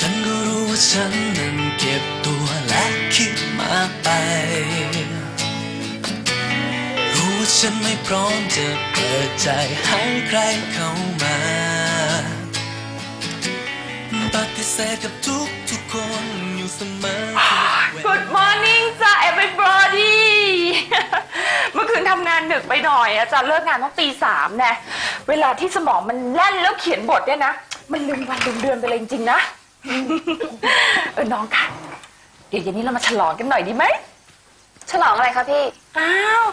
ฉันก็รู้ว่าฉันนั้นเก็บตัวและคิดมากไป รู้ว่าฉันไม่พร้อมจะเปิดใจให้ใครเข้ามา ปฏิเสธกับทุกทุกๆคนอยู่เสมอ Good morning จ้า everybody เมื่อคืนทำงานดึกไปหน่อยอาจารย์เลิกงานต้องตีสามแน่เวลาที่สมองมันแล่นแล้วเขียนบทเนี่ยนะ มันลืมวันลืมเดือนไปเลยจริงๆนะ เออน้องค่ะเดี๋ยวเย็นนี้เรามาฉลองกันหน่อยดีไหมฉลองอะไรคะพี่ อ้าว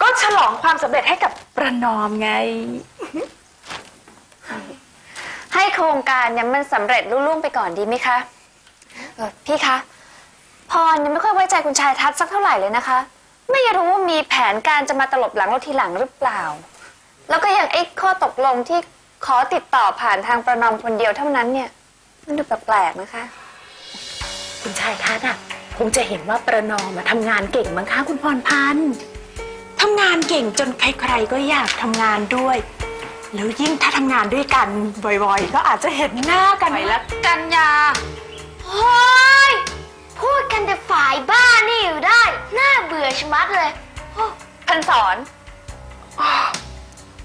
ก็ฉลองความสำเร็จให้กับประนอมไง ให้โครงการเนี่ยมันสำเร็จรุ่ล่วงไปก่อนดีไหมคะเออพี่คะพรยังไม่ค่อยไว้ใจคุณชายทัศน์สักเท่าไหร่เลยนะคะ ไม่รู้ว่ามีแผนการจะมาตลบหลังเราทีหลังหรือเปล่า แล้วก็ยังไอ้ข้อตกลงที่ขอติดต่อผ่านทางประนอมคนเดียวเท่านั้นเนี่ย มันดูแปลกๆนะคะ คุณชายทัศน์อะคงจะเห็นว่าประนอมมาทำงานเก่งมั้งคะคุณพรพันธ์ทำงานเก่งจนใครๆก็อยากทำงานด้วยแล้วยิ่งถ้าทำงานด้วยกันบ่อยๆ ก็อาจจะเห็นหน้ากันไปละกันยาโฮ้ยพูดกันแต่ฝ่ายบ้านนี่อยู่ได้ น่าเบื่อชะมัดเลยโอ้พันสอน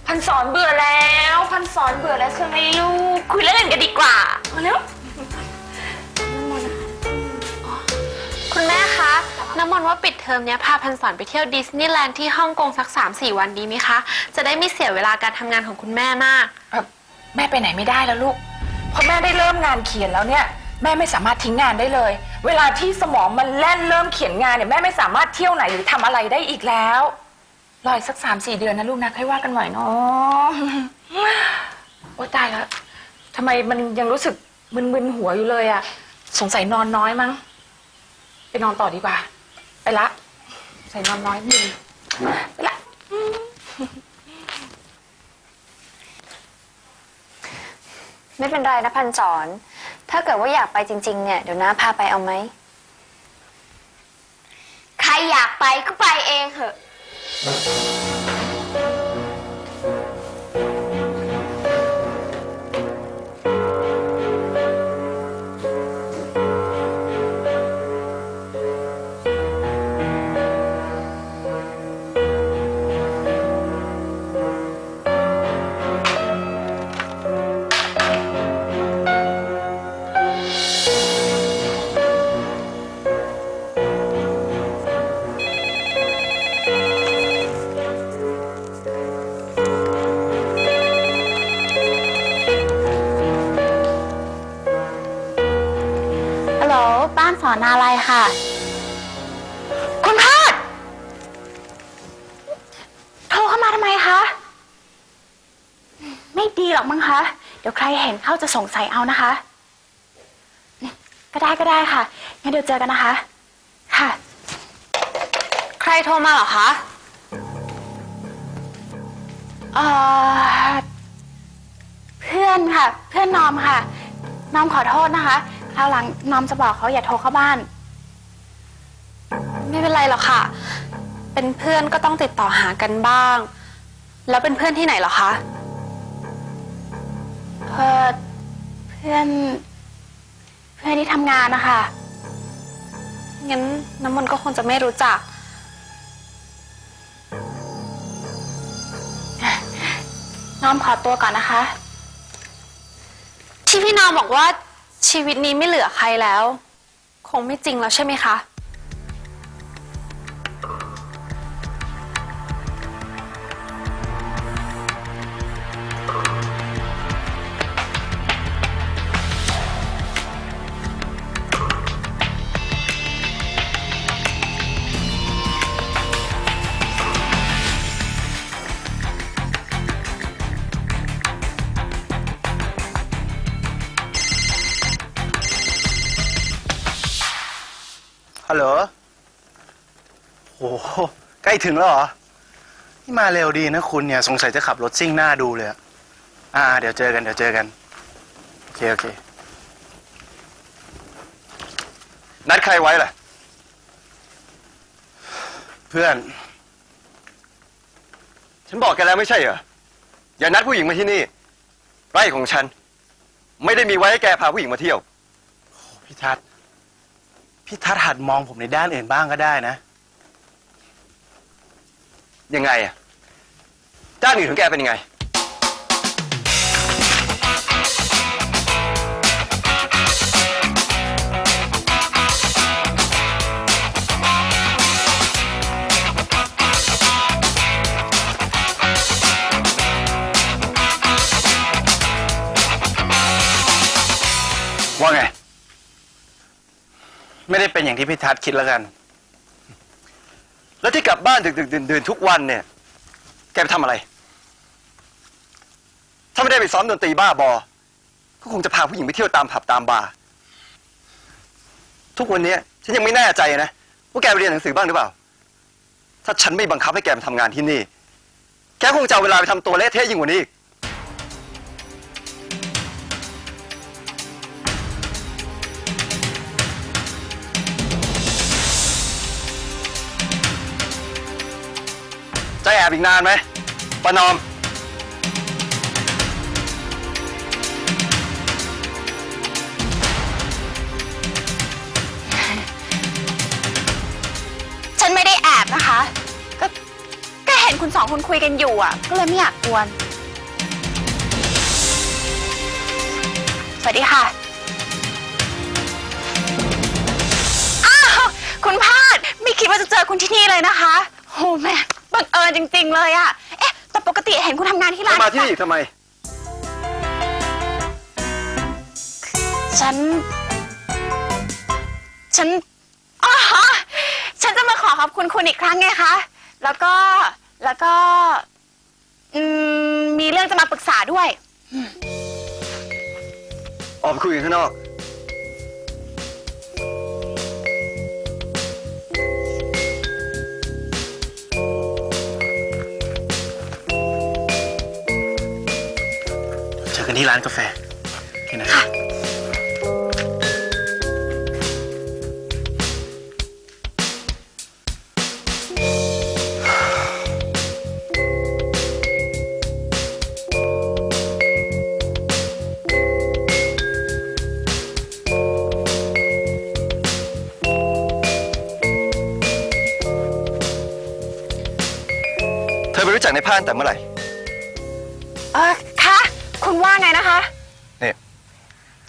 พันสอนเบื่อแล้ว พันสอนเบื่อแล้วใช่ไหมลูกคุยเล่นกันดีกว่ามาเร็ว น้ำมนต์ว่าปิดเทอมเนี้ยพาพันสอนไปเที่ยวดิสนีย์แลนด์ที่ฮ่องกงสัก 3-4 วันดีไหมคะ จะได้ไม่เสียเวลาการทำงานของคุณแม่มาก เอ่อแม่ไปไหนไม่ได้แล้วลูก เพราะแม่ได้เริ่มงานเขียนแล้วเนี่ย แม่ไม่สามารถทิ้งงานได้เลย เวลาที่สมองมันแล่นเริ่มเขียนงานเนี่ยแม่ไม่สามารถเที่ยวไหนหรือทำอะไรได้อีกแล้วรออีกสักสามสี่เดือนนะลูกนะค่อยว่ากันใหม่เนาะโอ้ตายแล้วทำไมมันยังรู้สึกมึนๆหัวอยู่เลยอะสงสัยนอนน้อยมั้งไปนอนต่อดีกว่า ไปละ ใส่นอนน้อยมึนไปละไม่เป็นไรนะพันสอน ถ้าเกิดว่าอยากไปจริง ๆ เนี่ย เดี๋ยวน้าพาไปเอาไหม ใครอยากไปก็ไปเองเหอะานสอนอะไรค่ะ คุณพาดโทรเข้ามาทำไมคะ ไม่ดีหรอกมั้งคะ เดี๋ยวใครเห็นเข้าจะสงสัยเอานะคะ ก็ได้ก็ได้ค่ะ งั้นเดี๋ยวเจอกันนะคะ ค่ะ ใครโทรมาเหรอคะเอ่อเพื่อนค่ะ เพื่อนนอมค่ะ นอมขอโทษนะคะ คราวหลังนอมจะบอกเขาอย่าโทรเข้าบ้าน ไม่เป็นไรหรอกค่ะ เป็นเพื่อนก็ต้องติดต่อหากันบ้าง แล้วเป็นเพื่อนที่ไหนเหรอคะเออเพื่อน เพื่อนที่ทำงานนะคะ งั้นน้ำมนต์ก็คงจะไม่รู้จัก น้อมขอตัวก่อนนะคะ ที่พี่น้อมบอกว่า ชีวิตนี้ไม่เหลือใครแล้ว คงไม่จริงแล้วใช่ไหมคะ ฮัลโหลโอ้โห ใกล้ถึงแล้วเหรอ นี่มาเร็วดีนะคุณเนี่ย สงสัยจะขับรถซิ่งหน้าดูเลยอะอ่า เดี๋ยวเจอกัน เดี๋ยวเจอกัน โอเค โอเค นัดใครไว้ล่ะ เพื่อน ฉันบอกแกแล้วไม่ใช่เหรอ อย่านัดผู้หญิงมาที่นี่ ไร่ของฉัน ไม่ได้มีไว้ให้แกพาผู้หญิงมาเที่ยว พี่ทัศน์หัดมองผมในด้านอื่นบ้างก็ได้นะ ยังไงอะด้านอื่นของแกเป็นยังไง ไม่ได้เป็นอย่างที่พี่ทัศน์คิดแล้วกัน แล้วที่กลับบ้านดึกๆดื่นๆทุกวันเนี่ย แกไปทำอะไร ถ้าไม่ได้ไปซ้อมดนตรีบ้าบอ ก็คงจะพาผู้หญิงไปเที่ยวตามผับตามบาร์ ทุกวันนี้ฉันยังไม่แน่ใจนะว่าแกไปเรียนหนังสือบ้างหรือเปล่า ถ้าฉันไม่บังคับให้แกมาทำงานที่นี่ แกคงจะเอาเวลาไปทำตัวเละเทะยิ่งกว่านี้อีก จะแอบอีกนานไหมประนอม ฉันไม่ได้แอบนะคะ ก็ก็เห็นคุณสองคนคุยกันอยู่อะ ก็เลยไม่อยากกวน สวัสดีค่ะ อ้าว คุณพาด ไม่คิดว่าจะเจอคุณที่นี่เลยนะคะโหแม่ บังเอิญจริง ๆ เลยอะเอ๊ะแต่ปกติเห็นคุณทำงานที่ร้านมาที่นี่อีกทำไม ฉัน ฉันอ๋อฉันจะมาขอขอบคุณคุณอีกครั้งไงคะ แล้วก็ แล้วก็ อืม มีเรื่องจะมาปรึกษาด้วย ออกไปคุยกันข้างนอก นที่ร้านกาแฟโอเคนะเธอไปรู้จักในพานแต่เมื่อไหร่เออคะ คุณว่าไงนะคะ เนี่ย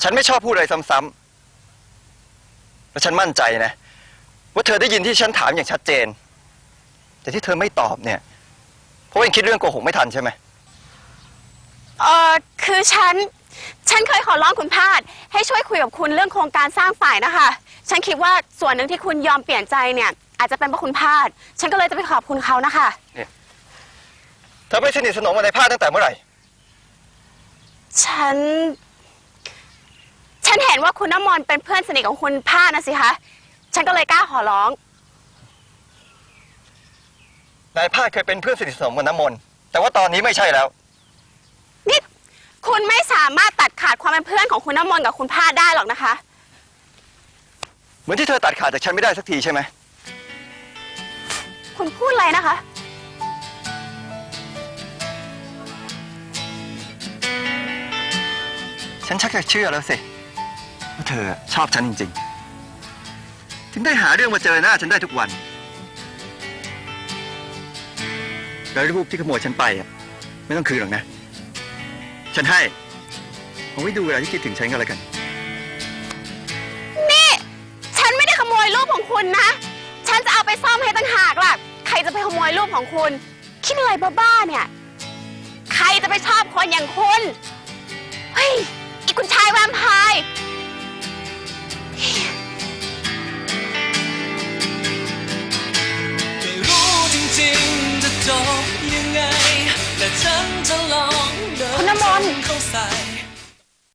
ฉันไม่ชอบพูดอะไรซ้ำๆและฉันมั่นใจนะ ว่าเธอได้ยินที่ฉันถามอย่างชัดเจน แต่ที่เธอไม่ตอบเนี่ย เพราะว่ายังคิดเรื่องโกหกไม่ทันใช่ไหมเออคือฉัน ฉันเคยขอร้องคุณพาด ให้ช่วยคุยกับคุณเรื่องโครงการสร้างฝ่ายนะคะ ฉันคิดว่าส่วนหนึ่งที่คุณยอมเปลี่ยนใจเนี่ย อาจจะเป็นเพราะคุณพาด ฉันก็เลยจะไปขอบคุณเขานะคะ เธอไม่สนิทสนมกับในพานตั้งแต่เมื่อไหร่ ฉัน ฉันเห็นว่าคุณน้ำมนต์เป็นเพื่อนสนิทของคุณพาดนะสิคะ ฉันก็เลยกล้าขอร้อง นายพาดเคยเป็นเพื่อนสนิทสนมกับน้ำมนต์แต่ว่าตอนนี้ไม่ใช่แล้ว นี่คุณไม่สามารถตัดขาดความเป็นเพื่อนของคุณน้ำมนต์กับคุณพาดได้หรอกนะคะ เหมือนที่เธอตัดขาดจากฉันไม่ได้สักทีใช่ไหม คุณพูดอะไรนะคะ ฉันชักจะเชื่อแล้วสิว่าเธอชอบฉันจริง ๆ ถึงได้หาเรื่องมาเจอหน้าฉันได้ทุกวัน แล้วรูปที่ขโมยฉันไปอะไม่ต้องคืนหรอกนะ ฉันให้เอาไว้ดูเวลาที่คิดถึงฉันก็แล้วกัน นี่ ฉันไม่ได้ขโมยรูปของคุณนะ ฉันจะเอาไปซ่อมให้ตั้งหากล่ะ ใครจะไปขโมยรูปของคุณ คิดอะไรบ้าๆเนี่ย ใครจะไปชอบคนอย่างคุณ Cô Nam Môn